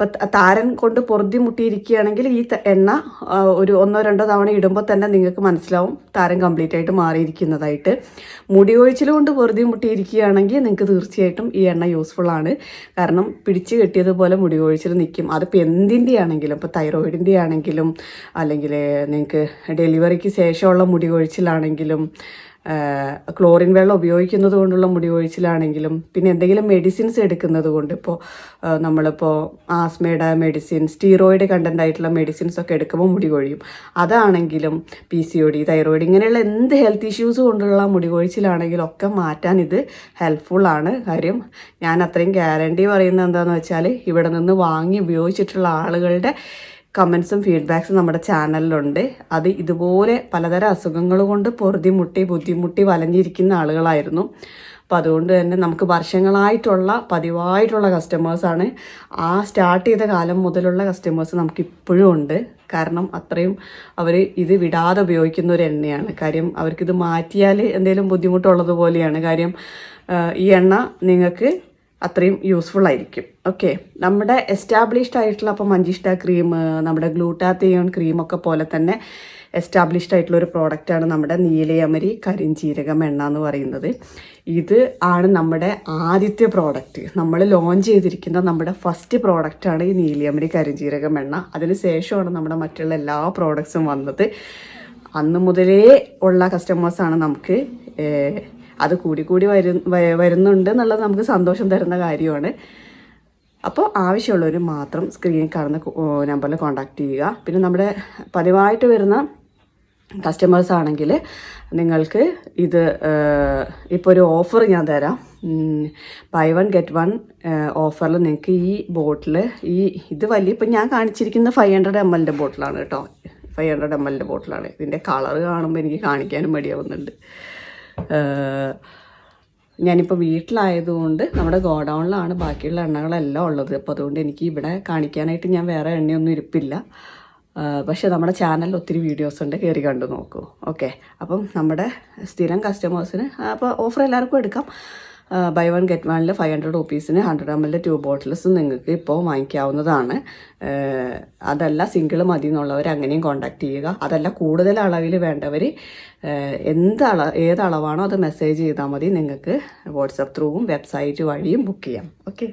ഇപ്പം താരൻ കൊണ്ട് പൊറുതി മുട്ടിയിരിക്കുകയാണെങ്കിൽ ഈ എണ്ണ ഒരു ഒന്നോ രണ്ടോ തവണ ഇടുമ്പോൾ തന്നെ നിങ്ങൾക്ക് മനസ്സിലാവും താരൻ കംപ്ലീറ്റ് ആയിട്ട് മാറിയിരിക്കുന്നതായിട്ട്. മുടി ഒഴിച്ചിൽ കൊണ്ട് പൊറുതി മുട്ടിയിരിക്കുകയാണെങ്കിൽ നിങ്ങൾക്ക് തീർച്ചയായിട്ടും ഈ എണ്ണ യൂസ്ഫുൾ ആണ്. കാരണം പിടിച്ച് കെട്ടിയതുപോലെ മുടി ഒഴിച്ചിൽ നിൽക്കും അതിപ്പോൾ എന്തിന്റെ ആണെങ്കിലും ഇപ്പോൾ തൈറോയിഡിന്റെ ആണെങ്കിലും അല്ലെങ്കിൽ നിങ്ങൾക്ക് ഡെലിവറിക്ക് ശേഷമുള്ള മുടി കൊഴിച്ചിലാണെങ്കിലും ക്ലോറിൻ വെള്ളം ഉപയോഗിക്കുന്നത് കൊണ്ടുള്ള മുടി ഒഴിച്ചിലാണെങ്കിലും പിന്നെ എന്തെങ്കിലും മെഡിസിൻസ് എടുക്കുന്നത് കൊണ്ട് ഇപ്പോൾ നമ്മളിപ്പോൾ ആസ്മയുടെ മെഡിസിൻ സ്റ്റീറോയിഡ് കണ്ടന്റ് ആയിട്ടുള്ള മെഡിസിൻസ് ഒക്കെ എടുക്കുമ്പോൾ മുടി കൊഴിയും. അതാണെങ്കിലും P C O D thyroid ഇങ്ങനെയുള്ള എന്ത് ഹെൽത്ത് ഇഷ്യൂസ് കൊണ്ടുള്ള മുടി കൊഴിച്ചിലാണെങ്കിലും ഒക്കെ മാറ്റാൻ ഇത് ഹെൽപ്ഫുൾ ആണ്. കാര്യം ഞാൻ അത്രയും ഗ്യാരണ്ടി പറയുന്നത് എന്താണെന്ന് വെച്ചാൽ ഇവിടെ നിന്ന് വാങ്ങി ഉപയോഗിച്ചിട്ടുള്ള ആളുകളുടെ കമൻസും ഫീഡ്ബാക്സും നമ്മുടെ ചാനലിലുണ്ട് അത് ഇതുപോലെ പലതരം അസുഖങ്ങൾ കൊണ്ട് പൊറുതിമുട്ടി ബുദ്ധിമുട്ടി വലഞ്ഞിരിക്കുന്ന ആളുകളായിരുന്നു. അപ്പോൾ അതുകൊണ്ട് തന്നെ നമുക്ക് വർഷങ്ങളായിട്ടുള്ള പതിവായിട്ടുള്ള കസ്റ്റമേഴ്സാണ് ആ സ്റ്റാർട്ട് ചെയ്ത കാലം മുതലുള്ള കസ്റ്റമേഴ്സ് നമുക്ക് ഇപ്പോഴും ഉണ്ട്. കാരണം അത്രയും അവർ ഇത് വിടാതെ ഉപയോഗിക്കുന്ന ഒരു എണ്ണയാണ്. കാര്യം അവർക്കിത് മാറ്റിയാൽ എന്തെങ്കിലും ബുദ്ധിമുട്ടുള്ളത് പോലെയാണ് കാര്യം ഈ എണ്ണ നിങ്ങൾക്ക് അത്രയും യൂസ്ഫുൾ ആയിരിക്കും. ഓക്കെ നമ്മുടെ എസ്റ്റാബ്ലിഷ്ഡ് ആയിട്ടുള്ള അപ്പോൾ മഞ്ചിഷ്ട ക്രീം നമ്മുടെ ഗ്ലൂട്ടാത്തിയോൺ ക്രീമൊക്കെ പോലെ തന്നെ എസ്റ്റാബ്ലിഷ്ഡ് ആയിട്ടുള്ള ഒരു പ്രോഡക്റ്റാണ് നമ്മുടെ നീലയമരി കരിഞ്ചീരകം എണ്ണ എന്ന് പറയുന്നത്. ഇത് ആണ് നമ്മുടെ ആദ്യത്തെ പ്രോഡക്റ്റ് നമ്മൾ ലോഞ്ച് ചെയ്തിരിക്കുന്ന നമ്മുടെ ഫസ്റ്റ് പ്രോഡക്റ്റാണ് ഈ നീലയമരി കരിഞ്ചീരകം എണ്ണ. അതിന് ശേഷമാണ് നമ്മുടെ മറ്റുള്ള എല്ലാ പ്രോഡക്ട്സും വന്നത്. അന്ന് മുതലേ ഉള്ള കസ്റ്റമേഴ്സാണ് നമുക്ക് അത് കൂടി കൂടി വരു വരുന്നുണ്ട് എന്നുള്ളത് നമുക്ക് സന്തോഷം തരുന്ന കാര്യമാണ്. അപ്പോൾ ആവശ്യമുള്ളവർ മാത്രം സ്ക്രീനിൽ കാണുന്ന നമ്പറിൽ കോൺടാക്ട് ചെയ്യുക. പിന്നെ നമ്മുടെ പതിവായിട്ട് വരുന്ന കസ്റ്റമേഴ്സ് ആണെങ്കിൽ നിങ്ങൾക്ക് ഇത് ഇപ്പോൾ ഒരു ഓഫർ ഞാൻ തരാം. ബൈ വൺ ഗെറ്റ് വൺ ഓഫറിൽ നിങ്ങൾക്ക് ഈ ബോട്ടിൽ ഈ ഇത് വലിയ ഇപ്പം ഞാൻ കാണിച്ചിരിക്കുന്ന ഫൈവ് ഹൺഡ്രഡ് എം എല്ലിന്റെ ബോട്ടിലാണ് കേട്ടോ. ഫൈവ് ഹൺഡ്രഡ് എം എല്ലിന്റെ ബോട്ടിലാണ് ഇതിന്റെ കളർ കാണുമ്പോൾ എനിക്ക് കാണിക്കാനും മടിയാവുന്നുണ്ട്. ഞാനിപ്പോൾ വീട്ടിലായതുകൊണ്ട് നമ്മുടെ ഗോഡൗണിലാണ് ബാക്കിയുള്ള എണ്ണകളെല്ലാം ഉള്ളത്. അപ്പോൾ അതുകൊണ്ട് എനിക്ക് ഇവിടെ കാണിക്കാനായിട്ട് ഞാൻ വേറെ എണ്ണയൊന്നും ഇരിപ്പില്ല. പക്ഷേ നമ്മുടെ ചാനലിൽ ഒത്തിരി വീഡിയോസ് ഉണ്ട്. കയറി കണ്ടു നോക്കൂ. ഓക്കെ. അപ്പം നമ്മുടെ സ്ഥിരം കസ്റ്റമേഴ്സിന് അപ്പോൾ ഓഫർ എല്ലാവർക്കും എടുക്കാം. ബൈ വൺ ഗെറ്റ് വണ്ണിൽ five hundred റുപ്പീസിന് hundred M L tube bottles നിങ്ങൾക്ക് ഇപ്പോൾ വാങ്ങിക്കാവുന്നതാണ്. അതല്ല സിംഗിൾ മതി എന്നുള്ളവർ അങ്ങനെയും കോണ്ടാക്ട് ചെയ്യുക. അതല്ല കൂടുതൽ അളവിൽ വേണ്ടവർ എന്ത് അള ഏത് അളവാണോ അത് മെസ്സേജ് ചെയ്താൽ മതി നിങ്ങൾക്ക് വാട്സപ്പ് ത്രൂവും വെബ്സൈറ്റ് വഴിയും ബുക്ക് ചെയ്യാം. ഓക്കെ